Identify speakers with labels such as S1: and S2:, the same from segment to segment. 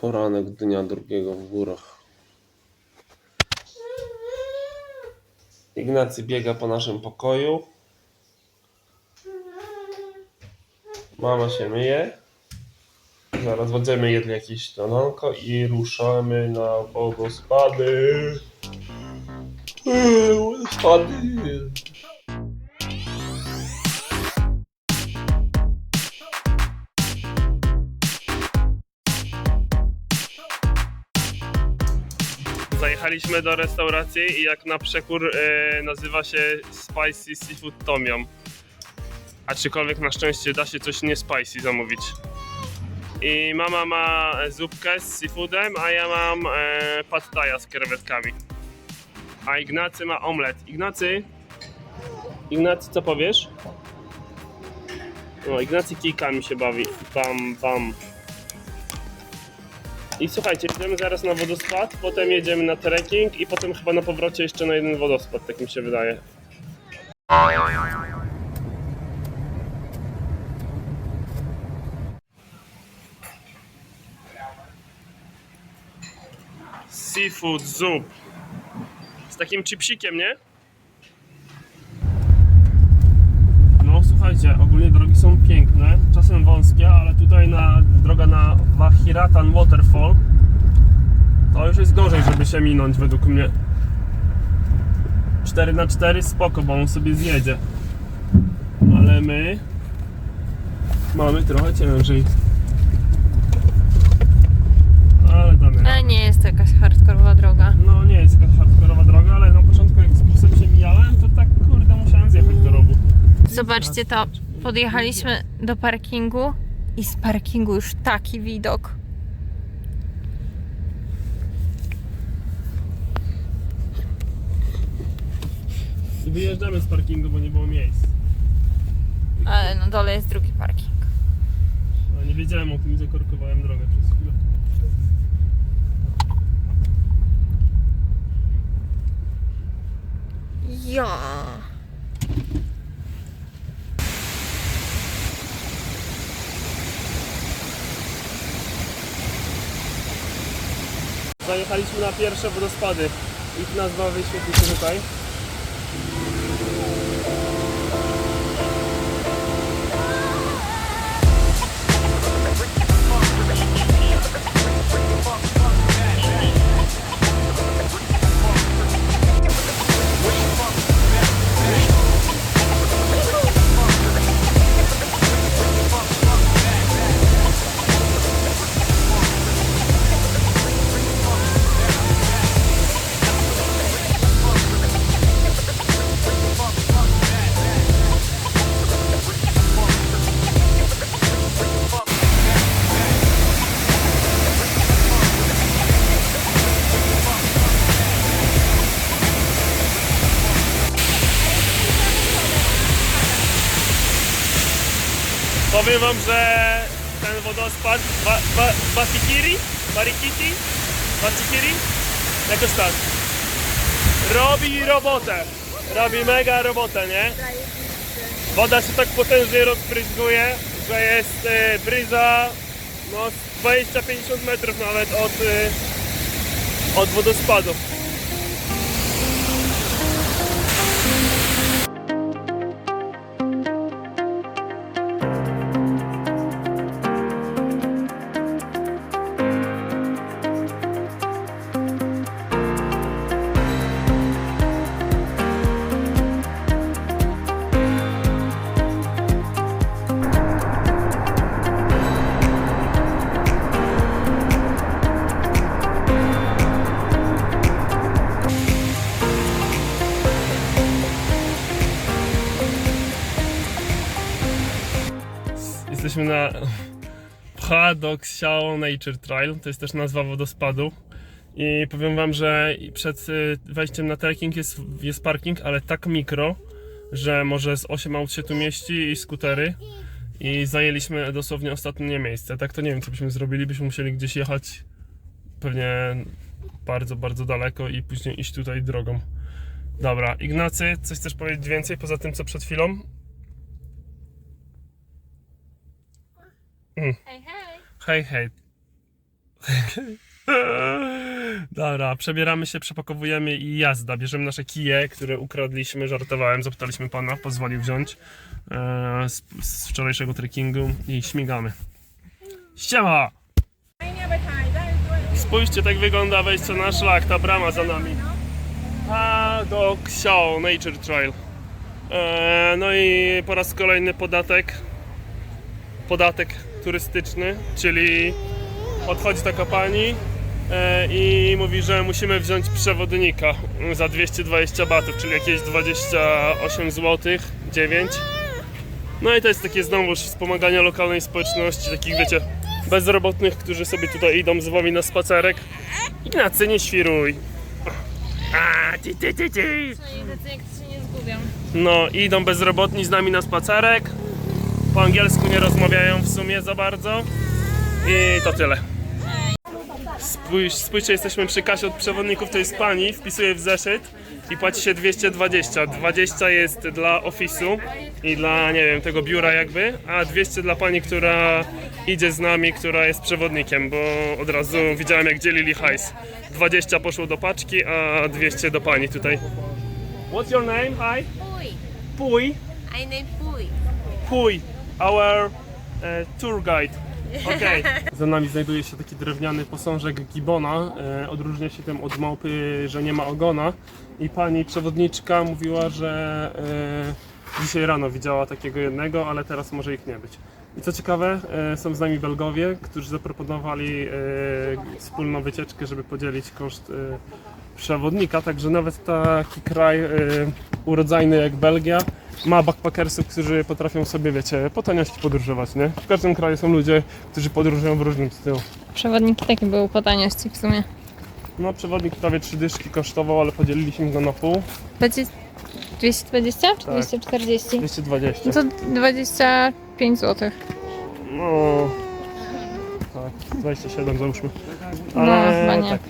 S1: Poranek dnia drugiego w górach. Ignacy biega po naszym pokoju. Mama się myje. Zaraz będziemy jedli jakieś śniadanko i ruszamy na wodospady. Eee, Wodospady. Zajechaliśmy do restauracji i jak na przekór e, nazywa się Spicy Seafood Tom Yum. A czykolwiek na szczęście da się coś nie spicy zamówić. I mama ma zupkę z seafoodem, a ja mam e, pad thai'a z krewetkami. A Ignacy ma omlet. Ignacy? Ignacy, co powiesz? No, Ignacy kijkami się bawi. Bam, bam. I słuchajcie, idziemy zaraz na wodospad, potem jedziemy na trekking i potem chyba na powrocie jeszcze na jeden wodospad, tak mi się wydaje. Seafood zup. Z takim chipsikiem, nie? No słuchajcie, ogólnie drogi są piękne, czasem wąskie, ale tutaj na droga na Wahiratan Waterfall to już jest gorzej, żeby się minąć według mnie. 4 na 4 spoko, bo on sobie zjedzie. Ale my mamy trochę ciężej. Ale damy.
S2: Ale nie jest to jakaś hardkorowa droga.
S1: No nie jest jakaś hardkorowa droga, ale na początku jak z busem się mijałem, to tak kurde musiałem zjechać do rowu.
S2: Zobaczcie to. Podjechaliśmy do parkingu i z parkingu już taki widok.
S1: I wyjeżdżamy z parkingu, bo nie było miejsc.
S2: Ale na dole jest drugi parking.
S1: No, nie wiedziałem o tym, zakorkowałem drogę przez chwilę.
S2: Ja.
S1: Zajechaliśmy na pierwsze wodospady. Ich nazwa wyświetli się tutaj. Powiem wam, że ten wodospad ba, ba, Batikiri, Barikiti, Batikiri, jakoś tak. Robi robotę. Robi mega robotę, nie? Woda się tak potężnie rozbryzguje, że jest e, bryza no, z 20-50 metrów nawet od, e, od wodospadu. Na Phra Xiao Nature Trail, to jest też nazwa wodospadu. I powiem wam, że przed y, wejściem na trekking jest, jest parking, ale tak mikro, że może z 8 aut się tu mieści i skutery. I zajęliśmy dosłownie ostatnie miejsce. Tak to nie wiem, co byśmy zrobili, byśmy musieli gdzieś jechać pewnie bardzo, bardzo daleko i później iść tutaj drogą. Dobra, Ignacy, coś chcesz powiedzieć więcej poza tym, co przed chwilą?
S2: Hej, hej.
S1: Hej, hej. Dobra, przebieramy się, przepakowujemy i jazda. Bierzemy nasze kije, które ukradliśmy, żartowałem, zapytaliśmy pana, pozwolił wziąć e, z, z wczorajszego trekkingu i śmigamy. Ściema! Spójrzcie, tak wygląda wejście na szlak, ta brama za nami. Padok Xiao Nature Trail. E, no i po raz kolejny podatek. Podatek turystyczny, czyli odchodzi taka pani e, i mówi, że musimy wziąć przewodnika za 220 batów, czyli jakieś 28 zł, 9. No i to jest takie znowuż wspomaganie lokalnej społeczności, takich wiecie, bezrobotnych, którzy sobie tutaj idą z wami na spacerek. Ignacy, nie świruj. A, ty, ty, ty, ty. No, idą bezrobotni z nami na spacerek. Po angielsku nie rozmawiają w sumie za bardzo. I to tyle. Spójrz, spójrzcie, jesteśmy przy kasie od przewodników, to jest pani, wpisuje w zeszyt i płaci się 220. 20 jest dla ofisu i dla, nie wiem, tego biura jakby, a 200 dla pani, która idzie z nami, która jest przewodnikiem, bo od razu widziałem jak dzielili hajs. 20 poszło do paczki, a 200 do pani tutaj. What's your name? Hi.
S3: Pui.
S1: Puj.
S3: I name Pui.
S1: Puj, our uh, tour guide. Okay. Za nami znajduje się taki drewniany posążek gibona. E, odróżnia się tym od małpy, że nie ma ogona. I pani przewodniczka mówiła, że e, dzisiaj rano widziała takiego jednego, ale teraz może ich nie być. I co ciekawe, e, są z nami Belgowie, którzy zaproponowali e, wspólną wycieczkę, żeby podzielić koszt e, przewodnika, także nawet taki kraj e, urodzajny jak Belgia ma backpackersów, którzy potrafią sobie, wiecie, po taniości podróżować, nie? W każdym kraju są ludzie, którzy podróżują w różnym stylu.
S2: Przewodniki takie były po taniości w sumie.
S1: No, przewodnik prawie trzy dyszki kosztował, ale podzieliliśmy go na pół.
S2: Będzie 220? Czy 240?
S1: 220.
S2: No to 25 zł.
S1: No... Tak, 27 załóżmy.
S2: No, chyba nie.
S1: tak.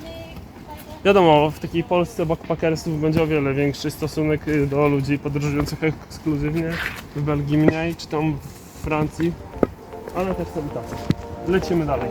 S1: Wiadomo, w takiej Polsce backpackersów będzie o wiele większy stosunek y, do ludzi podróżujących ekskluzywnie. W Belgii mniej, czy tam w Francji. Ale też i tacy. Lecimy dalej.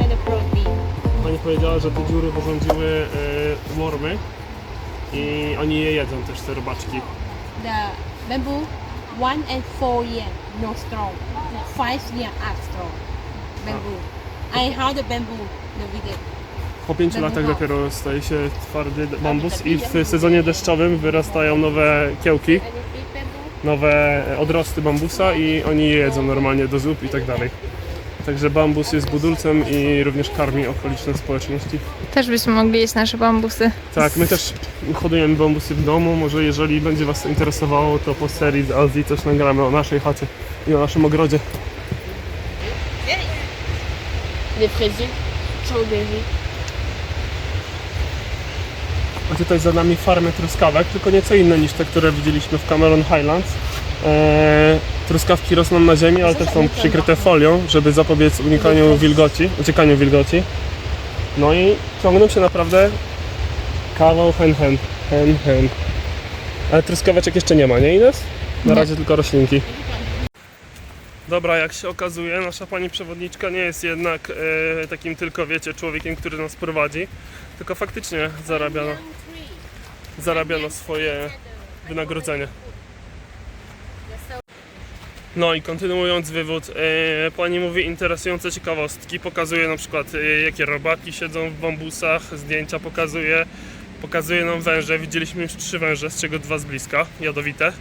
S3: And the protein.
S1: Pani powiedziała, że te dziury wyrządziły y, wormy i oni je jedzą też, te robaczki.
S3: The bamboo, one and four year, no strong. Five year are strong. Bamboo. I how the bamboo, the video.
S1: Po pięciu latach dopiero staje się twardy bambus i w sezonie deszczowym wyrastają nowe kiełki,
S3: And the big bamboo.
S1: Nowe odrosty bambusa i oni je jedzą normalnie do zup i tak dalej. Także bambus jest budulcem i również karmi okoliczne społeczności.
S2: Też byśmy mogli jeść nasze bambusy.
S1: Tak, my też hodujemy bambusy w domu. Może jeżeli będzie Was to interesowało, to po serii z Azji coś nagramy o naszej chacie i o naszym ogrodzie.
S3: Les fraisiers, strawberry.
S1: A tutaj za nami farmy truskawek, tylko nieco inne niż te, które widzieliśmy w Cameron Highlands. Eee, truskawki rosną na ziemi, ale też są przykryte folią, żeby zapobiec unikaniu wilgoci, uciekaniu wilgoci. No i ciągną się naprawdę kawał hen hen, hen hen. Ale truskaweczek jeszcze nie ma, nie Ines? Na razie tylko roślinki. Dobra, jak się okazuje, nasza pani przewodniczka nie jest jednak e, takim tylko, wiecie, człowiekiem, który nas prowadzi, tylko faktycznie zarabia na, zarabia na swoje wynagrodzenie. No i kontynuując wywód, e, pani mówi interesujące ciekawostki, pokazuje na przykład e, jakie robaki siedzą w bambusach, zdjęcia pokazuje, pokazuje nam węże, widzieliśmy już trzy węże, z czego dwa z bliska, jadowite.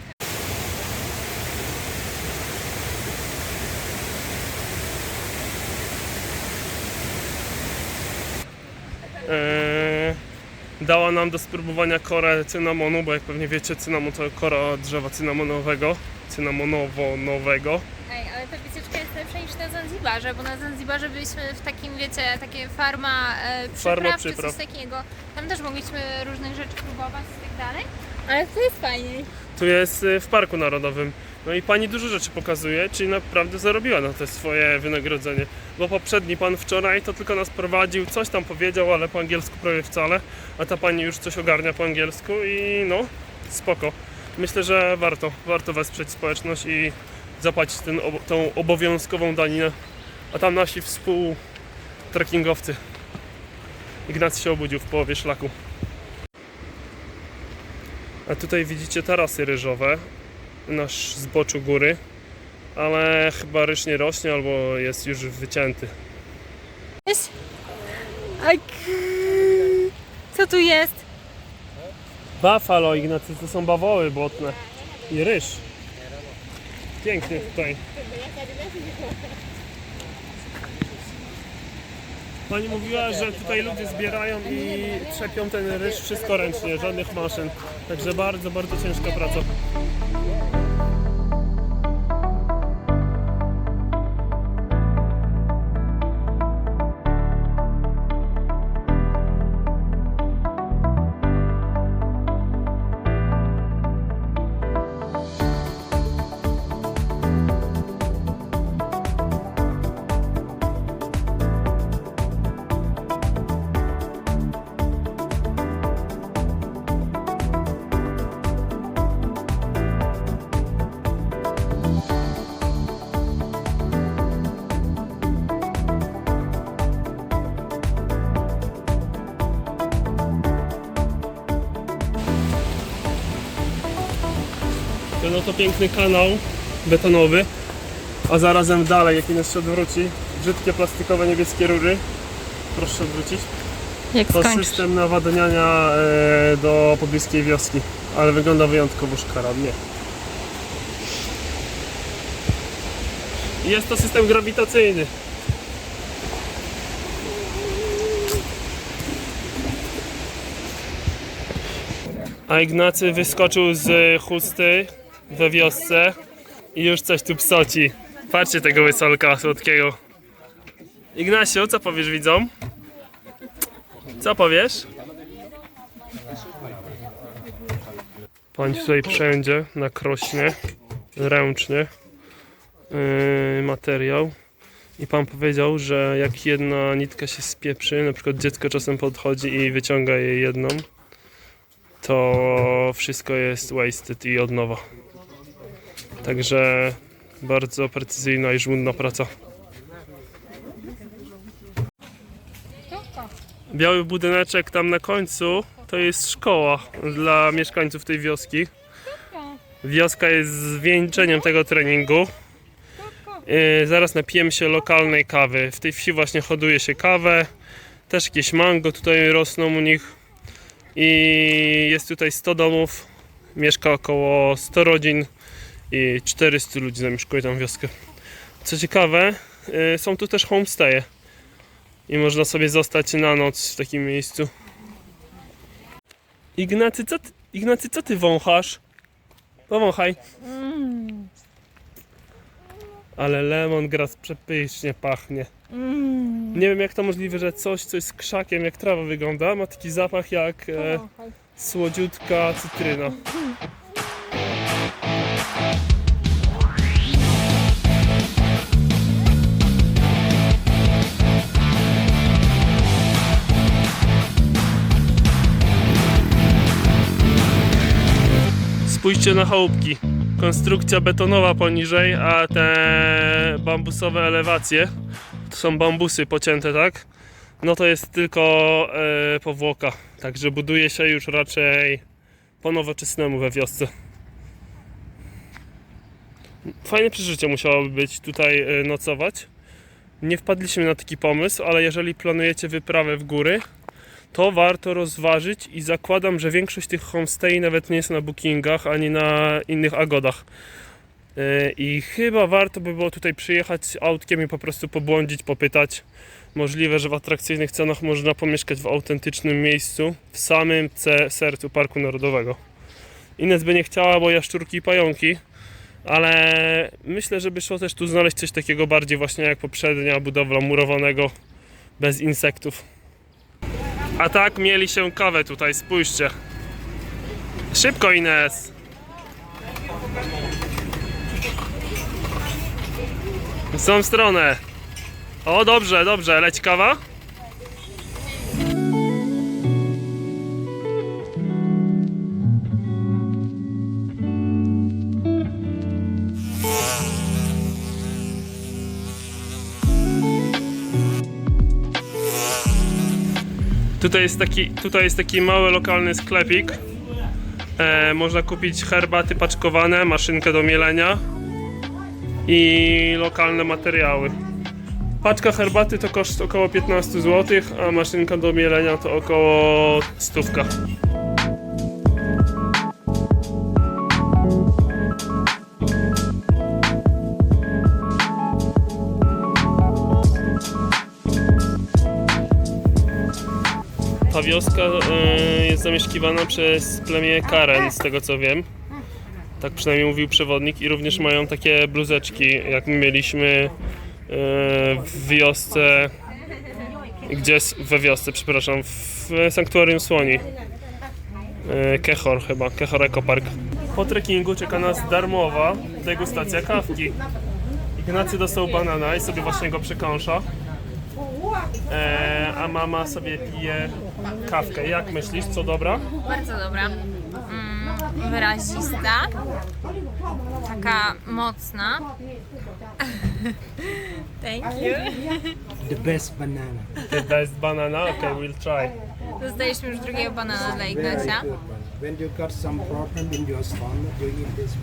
S1: e, dała nam do spróbowania korę cynamonu, bo jak pewnie wiecie, cynamon to kora drzewa cynamonowego, cynamonowo-nowego.
S2: Ej, ale ta wycieczka jest lepsza niż na Zanzibarze, bo na Zanzibarze byliśmy w takim, wiecie, takie farma e, przypraw,
S1: Farma
S2: czy
S1: przypraw.
S2: coś takiego. Tam też mogliśmy różnych rzeczy próbować i tak dalej. Ale to jest fajniej.
S1: Tu jest y, w Parku Narodowym. No i pani dużo rzeczy pokazuje, czyli naprawdę zarobiła na to swoje wynagrodzenie. Bo poprzedni pan wczoraj to tylko nas prowadził, coś tam powiedział, ale po angielsku prawie wcale, a ta pani już coś ogarnia po angielsku i no, spoko. Myślę, że warto, warto wesprzeć społeczność i zapłacić ten, tą obowiązkową daninę. A tam nasi współtrekkingowcy. Ignacy się obudził w połowie szlaku. A tutaj widzicie tarasy ryżowe na zboczu góry, ale chyba ryż nie rośnie albo jest już wycięty.
S2: Jest. Aj, Co tu jest?
S1: Buffalo, Ignacy, to są bawoły błotne i ryż. Pięknie tutaj. Pani mówiła, że tutaj ludzie zbierają i trzepią ten ryż wszystko ręcznie, żadnych maszyn. Także bardzo, bardzo ciężka praca. Piękny kanał betonowy, a zarazem dalej, jak nas się odwróci, brzydkie plastikowe niebieskie rury. Proszę odwrócić.
S2: Jak
S1: To system nawadniania e, do pobliskiej wioski, ale wygląda wyjątkowo szkaradnie. Jest to system grawitacyjny. A Ignacy wyskoczył z chusty we wiosce i już coś tu psoci. Patrzcie tego wysolka słodkiego. Ignacio, co powiesz widzom? Co powiesz? Pan tutaj wszędzie nakrośnie ręcznie yy, materiał i pan powiedział, że jak jedna nitka się spieprzy, na przykład dziecko czasem podchodzi i wyciąga jej jedną, to wszystko jest wasted i od nowa. Także bardzo precyzyjna i żmudna praca. Biały budyneczek tam na końcu to jest szkoła dla mieszkańców tej wioski. Wioska jest zwieńczeniem tego treningu. Yy, zaraz napijemy się lokalnej kawy. W tej wsi właśnie hoduje się kawę. Też jakieś mango tutaj rosną u nich. I jest tutaj 100 domów. Mieszka około 100 rodzin i 400 ludzi zamieszkuje tą wioskę. Co ciekawe, yy, są tu też homestaye i można sobie zostać na noc w takim miejscu. Ignacy, co ty, Ignacy, co ty wąchasz? Powąchaj. Ale lemongrass przepysznie pachnie. Nie wiem jak to możliwe, że coś, co jest krzakiem, jak trawa wygląda, ma taki zapach jak e, słodziutka cytryna. Spójrzcie na chałupki. Konstrukcja betonowa poniżej, a te bambusowe elewacje to są bambusy pocięte, tak? No to jest tylko e, powłoka. Także buduje się już raczej po nowoczesnemu we wiosce. Fajne przeżycie musiałoby być tutaj e, nocować. Nie wpadliśmy na taki pomysł, ale jeżeli planujecie wyprawę w góry, to warto rozważyć i zakładam, że większość tych homestay nawet nie jest na bookingach ani na innych agodach. Yy, I chyba warto by było tutaj przyjechać autkiem i po prostu pobłądzić, popytać. Możliwe, że w atrakcyjnych cenach można pomieszkać w autentycznym miejscu, w samym sercu Parku Narodowego. Ines by nie chciała, bo jaszczurki i pająki, ale myślę, że by szło też tu znaleźć coś takiego bardziej właśnie jak poprzednia budowla murowanego, bez insektów. A tak mieli się kawę tutaj, spójrzcie. Szybko Ines! W tą stronę. O, dobrze, dobrze. Leci kawa? Tutaj jest taki, tutaj jest taki mały lokalny sklepik. E, można kupić herbaty paczkowane, maszynkę do mielenia i lokalne materiały. Paczka herbaty to koszt około 15 zł, a maszynka do mielenia to około stówka. Wioska e, jest zamieszkiwana przez plemię Karen, z tego co wiem. Tak przynajmniej mówił przewodnik i również mają takie bluzeczki, jak my mieliśmy e, w wiosce, gdzie we wiosce, przepraszam, w sanktuarium słoni. E, Kechor chyba, Kechor Eco Park. Po trekkingu czeka nas darmowa degustacja kawki. Ignacy dostał banana i sobie właśnie go przekąsza. A mama sobie pije kawkę. Jak myślisz, co dobra?
S2: Bardzo dobra. Mm, wyrazista. Taka mocna. Thank you.
S4: the best banana.
S1: The best banana? Okay, we'll try.
S2: Dostaliśmy już drugiego banana dla
S4: Very
S2: Ignacia.
S4: When you got some problem in your stomach, you eat this.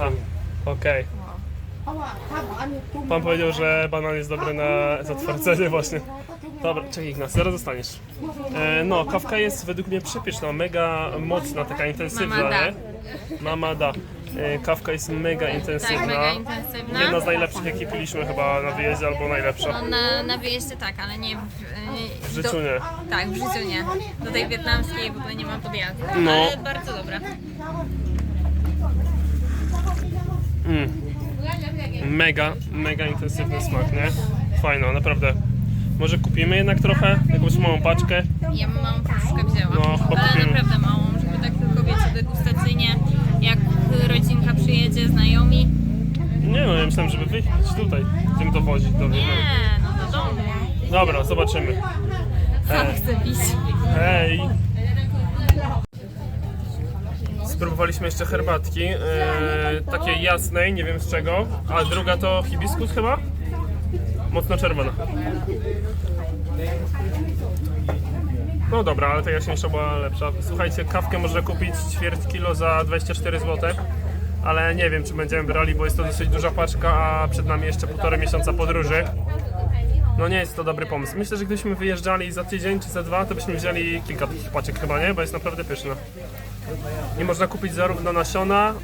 S1: A, okej. Pan powiedział, że banan jest dobry na zatwardzenie właśnie. Dobra, czekaj Ignacy, zaraz zostaniesz. E, no, kawka jest według mnie przepyszna, mega mocna, taka intensywna,
S2: Mama da.
S1: nie? Mama da. E, kawka jest mega intensywna.
S2: Tak, mega intensywna.
S1: Jedna z najlepszych, jakie piliśmy chyba na wyjeździe, albo najlepsza.
S2: No, na, na wyjeździe tak, ale nie w,
S1: W życiu nie.
S2: Tak, w życiu nie. Do tej wietnamskiej w ogóle nie ma podjazdu.
S1: No.
S2: Ale bardzo dobra.
S1: Mega, mega intensywny smak, nie? Fajno, naprawdę. Może kupimy jednak trochę, jakąś małą paczkę.
S2: Ja małą troszkę wzięłam,
S1: No, chyba
S2: ale
S1: kupimy.
S2: naprawdę małą, żeby tak tylko wiecie, degustacyjnie, jak rodzinka przyjedzie, znajomi.
S1: Nie no, ja myślałem, żeby wyjechać tutaj, tym dowozić do Wietnamu.
S2: Nie, no do domu.
S1: Dobra, zobaczymy.
S2: Sam chcę pić.
S1: Hej! Spróbowaliśmy jeszcze herbatki, e, takiej jasnej, nie wiem z czego, a druga to hibiskus chyba? Mocno czerwona. No dobra, ale ta jaśniejsza była lepsza. Słuchajcie, kawkę można kupić ćwierć kilo za 24 zł, ale nie wiem czy będziemy brali, bo jest to dosyć duża paczka, a przed nami jeszcze półtorej miesiąca podróży. No nie jest to dobry pomysł. Myślę, że gdybyśmy wyjeżdżali za tydzień czy za dwa, to byśmy wzięli kilka takich paczek chyba, nie? Bo jest naprawdę pyszna. I można kupić zarówno nasiona,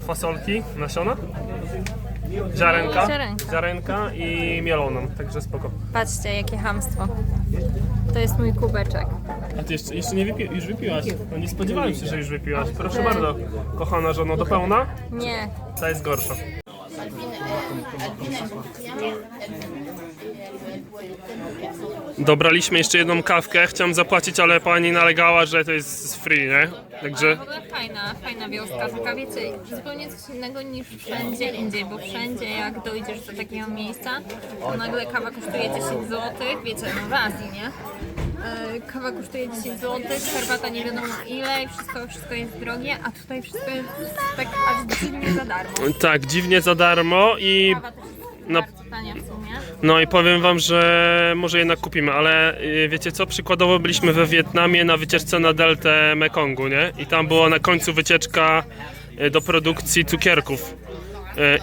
S1: y, fasolki, nasiona, ziarenka,
S2: Ziarenka.
S1: ziarenka i mieloną, także spoko.
S2: Patrzcie, jakie hamstwo. To jest mój kubeczek.
S1: A ty jeszcze, jeszcze nie wypi już wypiłaś? No nie spodziewałem się, że już wypiłaś. Proszę bardzo, kochana żono, do pełna?
S2: Nie,
S1: Ta jest gorsza. Dobraliśmy jeszcze jedną kawkę, chciałem zapłacić, ale pani nalegała, że to jest free, nie? Także
S2: w ogóle fajna, fajna wioska, taka wiecie, zupełnie coś innego niż wszędzie indziej, bo wszędzie jak dojdziesz do takiego miejsca, to nagle kawa kosztuje 10 zł, wiecie, no w Azji, nie? E, Kawa kosztuje 10 zł, herbata nie wiadomo ile i wszystko, wszystko jest drogie, a tutaj wszystko jest tak aż dziwnie za darmo.
S1: tak, dziwnie za darmo i
S2: Kawa też jest
S1: No.
S2: bardzo tania w sumie.
S1: no i powiem wam, że może jednak kupimy, ale y, wiecie co, przykładowo byliśmy we Wietnamie na wycieczce na deltę Mekongu, nie? I tam była na końcu wycieczka y, do produkcji cukierków.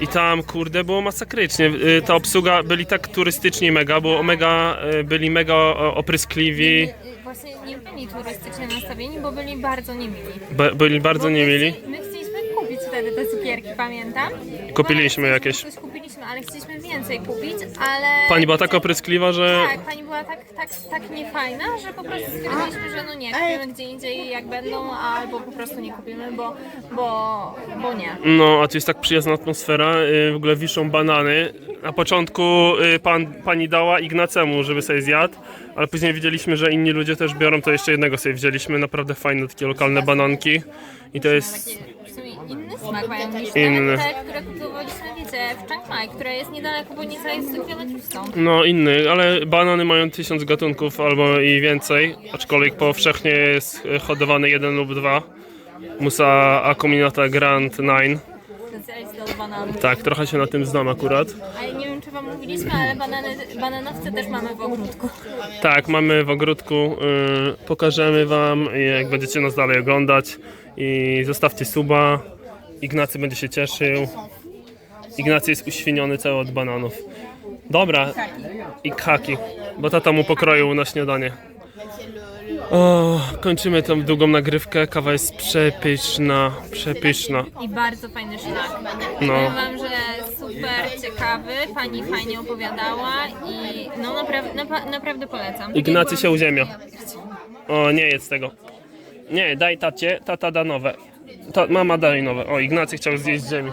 S1: Y, I tam, kurde, było masakrycznie. Y, Ta obsługa byli tak turystyczni mega, bo mega, y, byli mega o- opryskliwi,
S2: Y, Właśnie nie byli turystycznie nastawieni, bo byli bardzo niemili.
S1: be- byli bardzo
S2: Bo my
S1: niemili.
S2: chci- My chcieliśmy kupić wtedy te cukierki, pamiętam.
S1: Kupiliśmy
S2: No,
S1: jakieś.
S2: Coś kupiliśmy, ale chcieliśmy więcej kupić, ale...
S1: Pani była taka opryskliwa, że
S2: Tak, pani była tak, tak, tak niefajna, że po prostu stwierdziliśmy, że no nie, kupimy gdzie indziej jak będą, albo po prostu nie kupimy, bo, bo, bo nie.
S1: No, a tu jest tak przyjazna atmosfera, y, w ogóle wiszą banany. Na początku y, pan, pani dała Ignacemu, żeby sobie zjadł, ale później widzieliśmy, że inni ludzie też biorą, to jeszcze jednego sobie wzięliśmy. Naprawdę fajne takie lokalne bananki. I to jest...
S2: Takie w sumie inny smak mają niż
S1: Inny.
S2: nawet te, które kupowaliśmy, wiecie, w Chiang Mai, które jest niedaleko, bo niecałe 100 km stąd.
S1: No, inny, ale banany mają tysiąc gatunków albo i więcej, aczkolwiek powszechnie jest hodowany jeden lub dwa. Musa Acuminata Grand Nine.
S2: Specjalista od bananów.
S1: Tak, trochę się na tym znam akurat.
S2: Ale nie wiem, czy wam mówiliśmy, ale banany, bananowce też mamy w ogródku.
S1: Tak, mamy w ogródku. y, pokażemy Wam, jak będziecie nas dalej oglądać. I zostawcie suba. Ignacy będzie się cieszył. Ignacy jest uświniony cały od bananów. Dobra. I kaki, bo tata mu pokroił na śniadanie. O, kończymy tą długą nagrywkę. Kawa jest przepyszna, przepyszna.
S2: I bardzo fajny szlak.
S1: No.
S2: Powiem wam, że super ciekawy, pani fajnie opowiadała i no naprawdę, napa- naprawdę polecam.
S1: Ignacy się uziemia. O, nie jedz tego. Nie, daj tacie, tata da nowe. Ta, mama daj nowe. O, Ignacy chciał zjeść ziemi.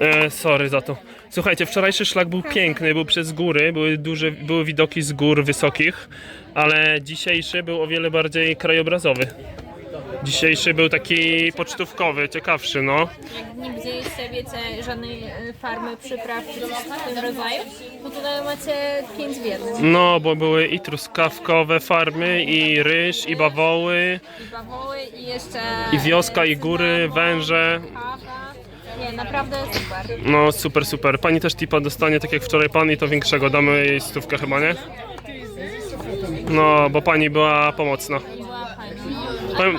S1: E, sorry za to. Słuchajcie, wczorajszy szlak był piękny, był przez góry, były duże, były widoki z gór wysokich, ale dzisiejszy był o wiele bardziej krajobrazowy. Dzisiejszy był taki pocztówkowy, ciekawszy, no.
S2: Jak nie widzieliście, wiecie, żadnej e, farmy przypraw czy coś w tym rodzaju, to tutaj macie pięć w jednym.
S1: No, bo były i truskawkowe farmy, i ryż, i bawoły,
S2: I bawoły i jeszcze...
S1: i wioska, i góry, węże.
S2: Kawa. Nie, naprawdę super.
S1: No super, super. Pani też tipa dostanie, tak jak wczoraj pan i to większego. Damy jej stówkę chyba, nie? No, bo pani była pomocna.
S2: Była fajna.
S1: Powiem-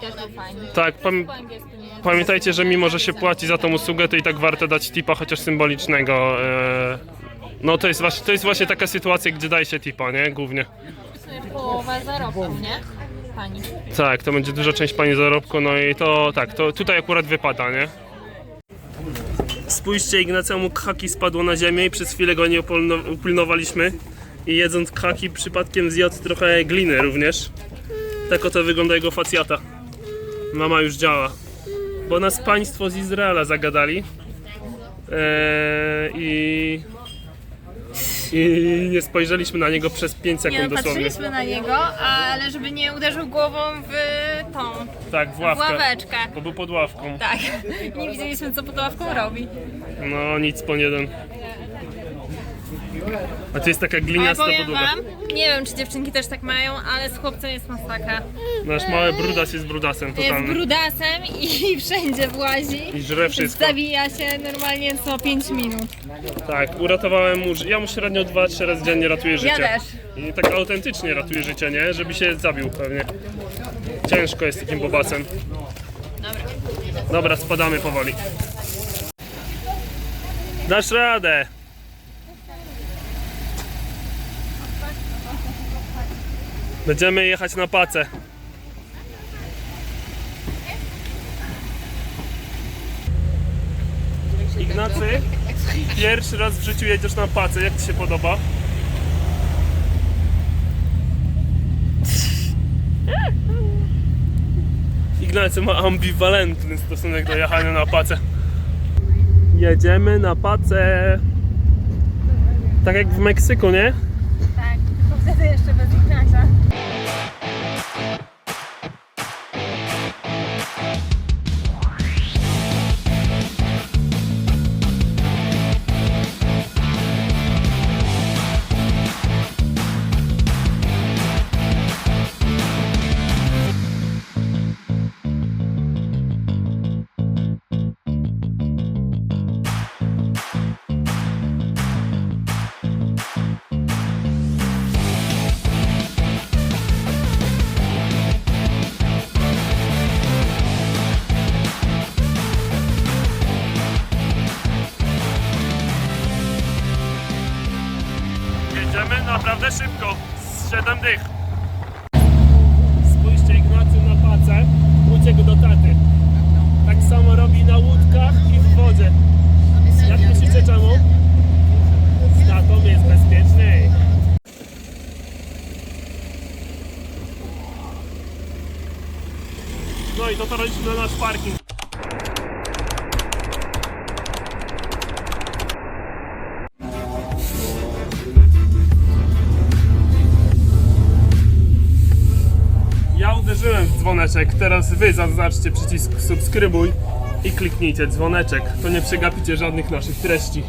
S2: pan wczoraj też był fajny.
S1: Tak, pam,
S2: Po angielsku nie
S1: pamiętajcie, że mimo, że się płaci za tą usługę, to i tak warto dać tipa, chociaż symbolicznego. E, no to jest, właśnie, to jest właśnie taka sytuacja, gdzie daje się tipa, nie? Głównie.
S2: w sumie zarobku, nie? Pani.
S1: Tak, to będzie duża część pani zarobku, no i to tak, to tutaj akurat wypada, nie? Spójrzcie, Ignacemu khaki spadło na ziemię i przez chwilę go nie upilno- upilnowaliśmy. I jedząc khaki przypadkiem zjadł trochę gliny również. Tak oto wygląda jego facjata. Mama już działa. Bo nas państwo z Izraela zagadali. Eee, I... I nie spojrzeliśmy na niego przez 5
S2: Nie
S1: sekund
S2: no,
S1: dosłownie.
S2: patrzyliśmy na niego, ale żeby nie uderzył głową w tą
S1: Tak, w
S2: w
S1: ławkę.
S2: ławeczkę.
S1: Bo był pod ławką.
S2: Tak. Nie widzieliśmy co pod ławką robi.
S1: No nic po jeden. A to jest taka
S2: Ale
S1: gliniasta
S2: powiem
S1: podłoga.
S2: wam, nie wiem czy dziewczynki też tak mają, ale z chłopcem jest masakra.
S1: Nasz mały brudas jest brudasem
S2: Jest
S1: totalnym.
S2: brudasem i wszędzie włazi.
S1: I żre wszystko.
S2: Zabija się normalnie co 5 minut.
S1: Tak, uratowałem mu ży- Ja mu średnio 2-3 razy dziennie ratuję życie.
S2: też.
S1: I tak autentycznie ratuję życie, nie? Żeby się zabił pewnie. Ciężko jest takim bobasem.
S2: Dobra.
S1: Dobra, spadamy powoli. Dasz radę! Będziemy jechać na pacę. Ignacy, pierwszy raz w życiu jedziesz na pacę. Jak Ci się podoba? Ignacy ma ambiwalentny stosunek do jechania na pacę. Jedziemy na pacę. Tak jak w Meksyku, nie?
S2: Tak, tylko wtedy jeszcze
S1: parking. Ja uderzyłem w dzwoneczek, teraz wy zaznaczcie przycisk subskrybuj i kliknijcie dzwoneczek. To nie przegapicie żadnych naszych treści.